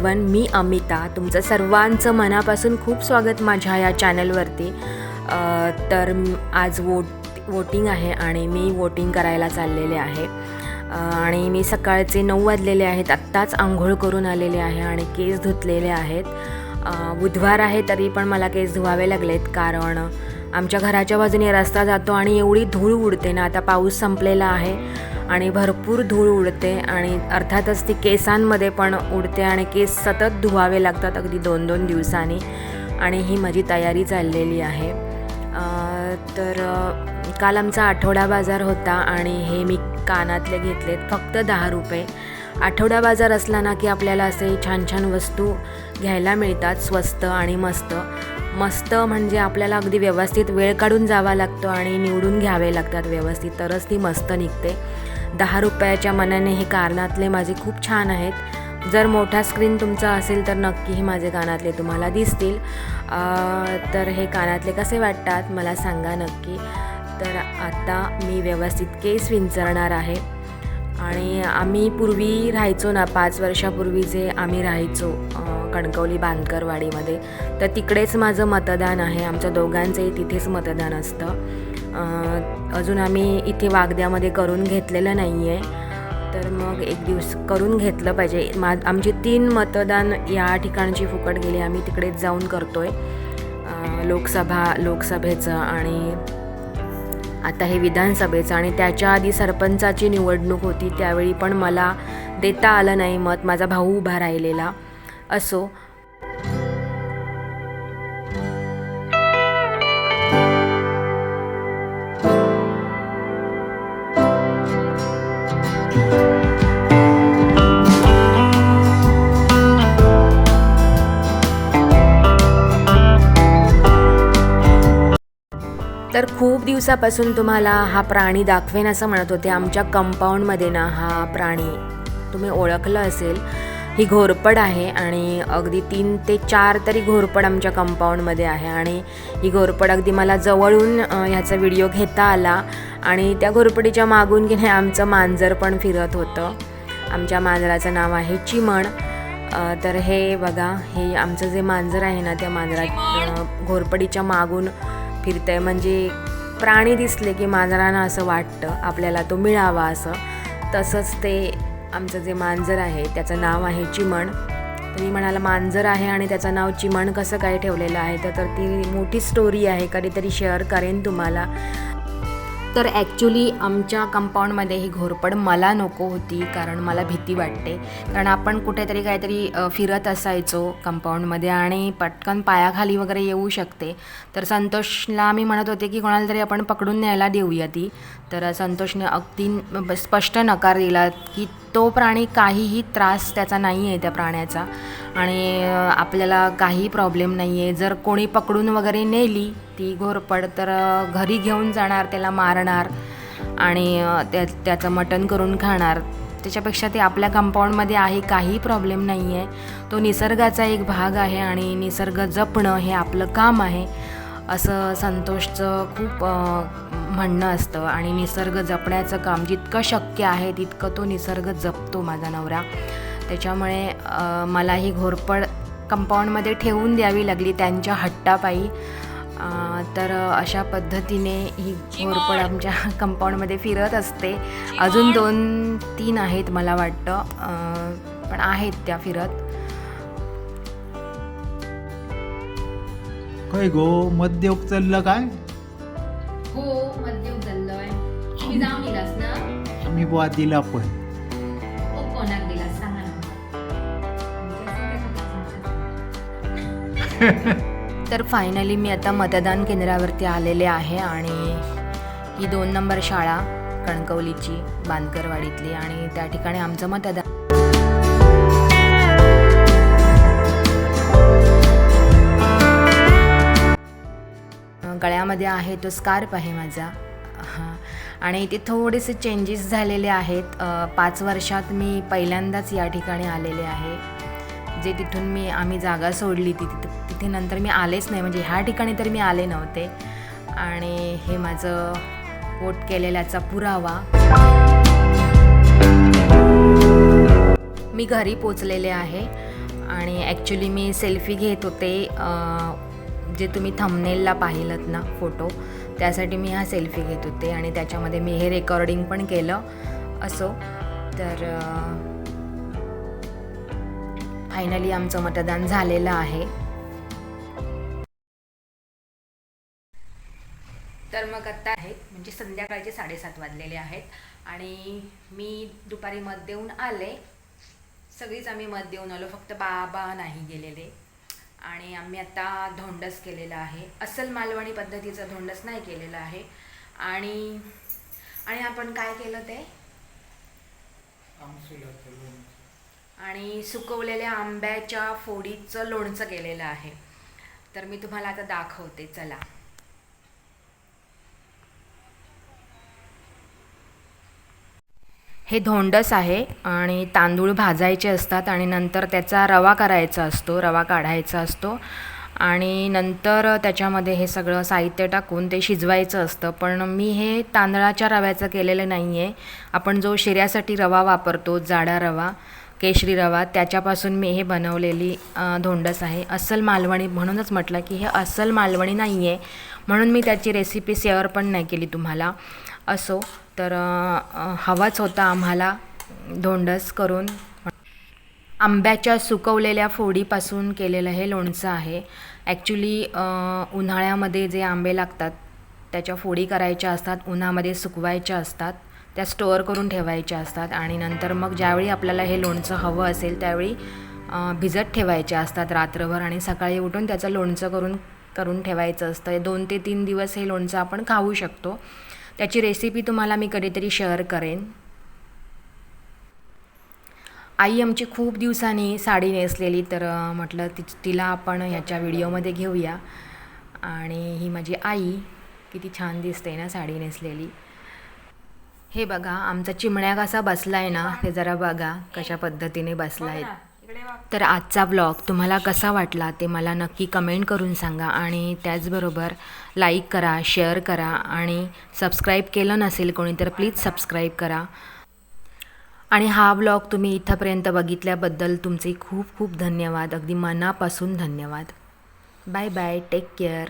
Everyone मी अमिता तुमचं सर्वांचं मनापासून खूप स्वागत माझ्या या चॅनलवरती. तर आज वोट वोटिंग आहे आणि मी वोटिंग करायला चाललेले आहे. आणि मी सकाळचे नऊ वाजलेले आहेत आत्ताच आंघोळ करून आलेले आहे आणि केस धुतलेले आहेत. बुधवार आहे तरी पण मला केस धुवावे लागलेत कारण आमच्या घराच्या बाजूने रस्ता जातो आणि एवढी धूळ उडते ना आता पाऊस संपलेला आहे. आणि भरपूर धूळ उडते आणि अर्थातच ती केसांमध्ये पण उडते आणि केस सतत धुवावे लागतात अगदी दोन दोन दिवसांनी. आणि ही माझी तयारी चाललेली आहे. तर काल आमचा आठवडा बाजार होता आणि हे मी कानातले घेतलेत फक्त दहा रुपये. आठवडा बाजार असला ना की आपल्याला असे छान छान वस्तू घ्यायला मिळतात स्वस्त आणि मस्त. मस्त म्हणजे आपल्याला अगदी व्यवस्थित वेळ काढून जावा लागतो आणि निवडून घ्यावे लागतात व्यवस्थित तरच ती मस्त निघते. दहा रुपयाच्या मनाने हे कारणातले माझे खूप छान आहेत. जर मोठा स्क्रीन तुमचा असेल तर नक्कीही माझे कानातले तुम्हाला दिसतील. तर हे कानातले कसे वाटतात मला सांगा नक्की. तर आता मी व्यवस्थित केस विंचरणार आहे. आणि आम्ही पूर्वी राहायचो ना पाच वर्षापूर्वी जे आम्ही राहायचो कणकवली बांधकरवाडीमध्ये तर तिकडेच माझं मतदान आहे. आमच्या दोघांचंही तिथेच मतदान असतं. अजून आम्ही इथे वागद्यामध्ये करून घेतलेलं नाही आहे तर मग एक दिवस करून घेतलं पाहिजे. मा आमची तीन मतदान या ठिकाणची फुकट गेली. आम्ही तिकडेच जाऊन करतो आहे लोकसभा लोकसभेचं आणि आता हे विधानसभेचं. आणि त्याच्या आधी सरपंचाची निवडणूक होती. त्यावेळी पण मला देता आलं नाही मत. माझा भाऊ उभा राहिलेला असो. खूप दिवसापासून तुम्हाला हा प्राणी दाखवेन असं म्हणत होते. आमच्या कंपाऊंडमध्ये ना हा प्राणी तुम्ही ओळखलं असेल. ही घोरपड आहे आणि अगदी तीन ते चार तरी घोरपड आमच्या कंपाऊंडमध्ये आहे आणि ही घोरपड अगदी मला जवळून ह्याचा व्हिडिओ घेता आला आणि त्या घोरपडीच्या मागून की नाही आमचं मांजर पण फिरत होतं. आमच्या मांजराचं नाव आहे चिमण. तर हे बघा हे आमचं जे मांजर आहे ना त्या मांजरा घोरपडीच्या मागून फिरतं आहे म्हणजे प्राणी दिसले की मांजरांना असं वाटतं आपल्याला तो मिळावा असं. तसंच ते आमचं जे मांजर आहे त्याचं नाव आहे चिमण. तर मी म्हणाला मांजर आहे आणि त्याचं नाव चिमण कसं काय ठेवलेलं आहे? तर तर ती मोठी स्टोरी आहे कधीतरी शेअर करेन तुम्हाला. तर ॲक्च्युली आमच्या कंपाऊंडमध्ये ही घोरपड मला नको होती कारण मला भीती वाटते. कारण आपण कुठेतरी काहीतरी फिरत असायचो कंपाऊंडमध्ये आणि पटकन पायाखाली वगैरे येऊ शकते. तर संतोषला मी म्हणत होते की कोणाला तरी आपण पकडून न्यायला देऊया ती. तर संतोषने अगदी स्पष्ट नकार दिला की तो प्राणी काहीही त्रास त्याचा नाही आहे त्या प्राण्याचा. आणि आपल्याला काही प्रॉब्लेम नाही आहे जर कोणी पकडून वगैरे नेली ती घोरपड तर घरी घेऊन जाणार त्याला मारणार आणि त्या त्याचं मटण करून खाणार. त्याच्यापेक्षा ते आपल्या कंपाऊंडमध्ये आहे काही प्रॉब्लेम नाही आहे तो निसर्गाचा एक भाग आहे आणि निसर्ग जपणं हे आपलं काम आहे. असं संतोषचं खूप म्हणणं असतं. आणि निसर्ग जपण्याचं काम जितकं शक्य आहे तितकं तो निसर्ग जपतो माझा नवरा. त्याच्यामुळे मला ही घोरपड कंपाऊंडमध्ये ठेवून द्यावी लागली त्यांच्या हट्टापायी. तर अशा पद्धतीने ही घोरपड आमच्या कंपाऊंडमध्ये फिरत असते. अजून दोन तीन आहेत मला वाटतं. पण आहेत त्या फिरत. काय गो मद्योग चाललं काय? हो मध्य उचललोय तुम्ही जाऊन दिलास ना? आम्ही बुवा दिला पण. कोणाक दिलास सांगा ना तर फायनली मी आता मतदान केंद्रावरती आलेले आहे आणि ही दोन नंबर शाळा कणकवलीची बांदकरवाडीतली आणि त्या ठिकाणी आमचं मतदान गळ्यामध्ये आहे तो स्कार्प आहे माझा. हां. आणि इथे थोडेसे चेंजेस झालेले आहेत. पाच वर्षात मी पहिल्यांदाच या ठिकाणी आलेले आहे. जे तिथून मी आम्ही जागा सोडली ती तिथे तिथे नंतर मी आलेच नाही. म्हणजे ह्या ठिकाणी तर मी आले नव्हते. आणि हे माझं वोट केलेल्याचा पुरावा. मी घरी पोचलेले आहे. आणि ॲक्च्युली मी सेल्फी घेत होते. जे तुम्ही थंबनेलला पाहिलं ना फोटो त्यासाठी मी हा सेल्फी घेत होते आणि त्याच्यामध्ये मी हे रेकॉर्डिंग पण केलं असो. तर फायनली आमचं मतदान झालेलं आहे. तर मग आत्ता आहे म्हणजे संध्याकाळचे साडेसात वाजलेले आहेत आणि मी दुपारी मत देऊन आले. सगळीच आम्ही मत देऊन आलो फक्त बाबा नाही गेलेले. आणि आम्ही आता धोंडस केलेला आहे. अस्सल मालवणी पद्धतीचं धोंडस नाही केलेलं आहे. आणि आणि आपण काय केलं ते? आणि सुकवलेल्या आंब्याच्या फोडीचं लोणचं केलेलं आहे. तर मी तुम्हाला आता दाखवते. चला. हे धोंडस आहे आणि तांदूळ भाजायचे असतात आणि नंतर त्याचा रवा करायचा असतो रवा काढायचा असतो. आणि नंतर त्याच्यामध्ये हे सगळं साहित्य टाकून ते शिजवायचं असतं. पण मी हे तांदळाच्या रव्याचं केलेलं नाही आहे आपण जो शिऱ्यासाठी रवा वापरतो जाडा रवा केशरी रवा त्याच्यापासून मी हे बनवलेली धोंडस आहे. अस्सल मालवणी म्हणूनच म्हटलं की हे अस्सल मालवणी नाही आहे म्हणून मी त्याची रेसिपी शेअर पण नाही केली तुम्हाला. असो. तर हवाच होता आम्हाला धोंडस करून. आंब्याच्या सुकवलेल्या फोडीपासून केलेलं हे लोणचं आहे. ॲक्च्युली उन्हाळ्यामध्ये जे आंबे लागतात त्याच्या फोडी करायच्या असतात उन्हामध्ये सुकवायच्या असतात त्या स्टोअर करून ठेवायच्या असतात आणि नंतर मग ज्यावेळी आपल्याला हे लोणचं हवं असेल त्यावेळी भिजत ठेवायच्या असतात रात्रभर आणि सकाळी उठून त्याचं लोणचं करून करून ठेवायचं असतं. दोन ते तीन दिवस हे लोणचं आपण खाऊ शकतो. त्याची रेसिपी तुम्हाला मी कधीतरी शेअर करेन. आई आमची खूप दिवसांनी साडी नेसलेली तर म्हटलं ति तिला आपण ह्याच्या व्हिडिओमध्ये घेऊया. आणि ही माझी आई किती छान दिसते ना साडी नेसलेली. हे बघा आमचा चिमण्या कसा बसला आहे ना ते जरा बघा कशा पद्धतीने बसला आहे तर आजचा ब्लॉग तुम्हाला कसा वाटला ते मला नक्की कमेंट करून सांगा आणि त्याचबरोबर लाईक करा शेअर करा आणि सबस्क्राईब केलं नसेल कोणी तर प्लीज सबस्क्राईब करा. आणि हा ब्लॉग तुम्ही इथंपर्यंत बघितल्याबद्दल तुमचे खूप खूप धन्यवाद. अगदी मनापासून धन्यवाद. Bye bye take care